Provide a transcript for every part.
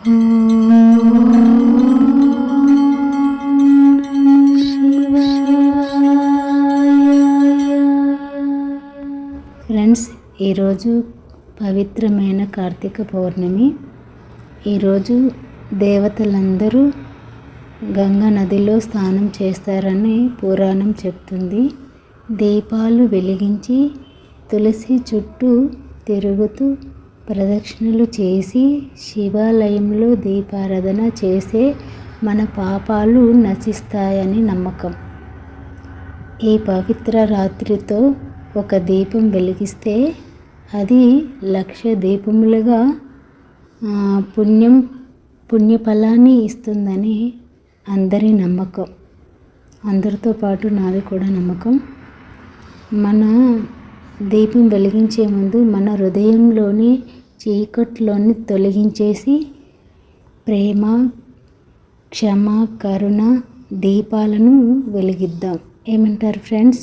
Friends ఈరోజు పవిత్రమైన కార్తీక పౌర్ణమి. ఈరోజు దేవతలందరూ గంగా నదిలో స్నానం చేస్తారని పురాణం చెప్తుంది. దీపాలు వెలిగించి తులసి చుట్టూ తిరుగుతూ ప్రదక్షిణలు చేసి శివాలయంలో దీపారాధన చేసే మన పాపాలు నశిస్తాయని నమ్మకం. ఈ పవిత్ర రాత్రితో ఒక దీపం వెలిగిస్తే అది లక్ష దీపములుగా పుణ్యం పుణ్యఫలాన్ని ఇస్తుందని అందరి నమ్మకం. అందరితో పాటు నాది కూడా నమ్మకం. మన దీపం వెలిగించే ముందు మన హృదయంలోని చీకట్లోని తొలగించేసి ప్రేమ క్షమ కరుణ దీపాలను వెలిగిద్దాం. ఏమంటారు ఫ్రెండ్స్?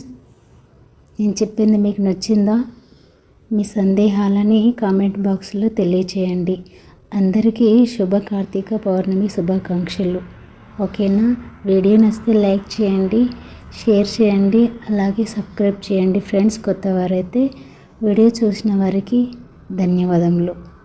నేను చెప్పింది మీకు నచ్చిందా? మీ సందేహాలని కామెంట్ బాక్స్లో తెలియచేయండి. అందరికీ శుభ కార్తీక పౌర్ణమి శుభాకాంక్షలు. ఓకేనా? వీడియో నచ్చితే లైక్ చేయండి షేర్ చేయండి అలాగే సబ్స్క్రైబ్ చేయండి ఫ్రెండ్స్. కొత్త వారైతే వీడియో చూసిన వారికి ధన్యవాదములు.